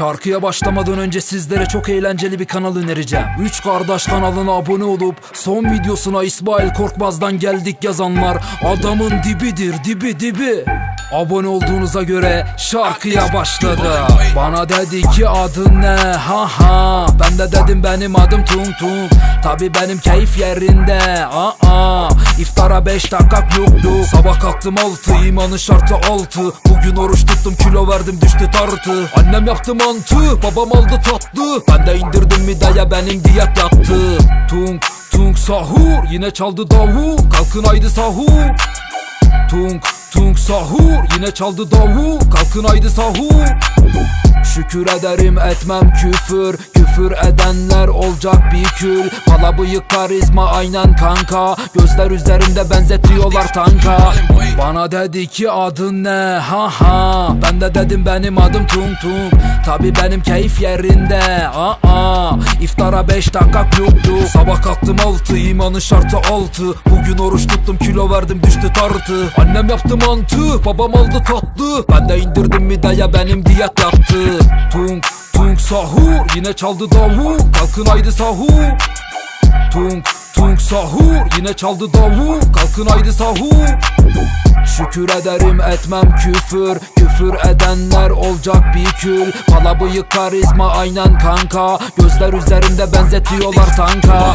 Şarkıya başlamadan önce sizlere çok eğlenceli bir kanal önereceğim. 3 kardeş kanalına abone olup son videosuna İsmail Korkmaz'dan geldik yazanlar adamın dibidir dibi dibi. Abone olduğunuza göre şarkıya başladı. Bana dedi ki adın ne ha ha Ben de dedim benim adım Tung Tung Tabi benim keyif yerinde aa İftara 5 dakika yoktu Sabah kalktım 6 imanı şartı 6 Bugün oruç tuttum kilo verdim düştü tartı. Annem yaptı mantı babam aldı tatlı. Ben de indirdim mideye benim diyet yaptı. Tung Tung sahur yine çaldı davul. Kalkın haydi sahur. Tung tung sahur yine çaldı davul. Kalkın haydi sahur. Şükür ederim etmem küfür Küfür edenler olacak bir kül. Pala bıyık karizma aynen kanka. Gözler üzerinde benzetiyorlar tanka. Bana dedi ki adın ne? Ha ha. Ben de dedim benim adım Tung Tung. Tabi benim keyif yerinde. Aa İftara 5 dakika yoktu. Sabah kalktım 6 imanı şartı 6 Bugün oruç tuttum kilo verdim düştü tartı. Annem yaptı mantı babam aldı tatlı. Ben de indirdim mideye benim diyet yaptı. Tung sahur yine çaldı davul Kalkın haydi sahur Tung tung sahur yine çaldı davul Kalkın haydi sahur Şükür ederim etmem küfür Küfür edenler olacak bir kül. Pala bıyık karizma aynen kanka Gözler üzerinde benzetiyorlar tanka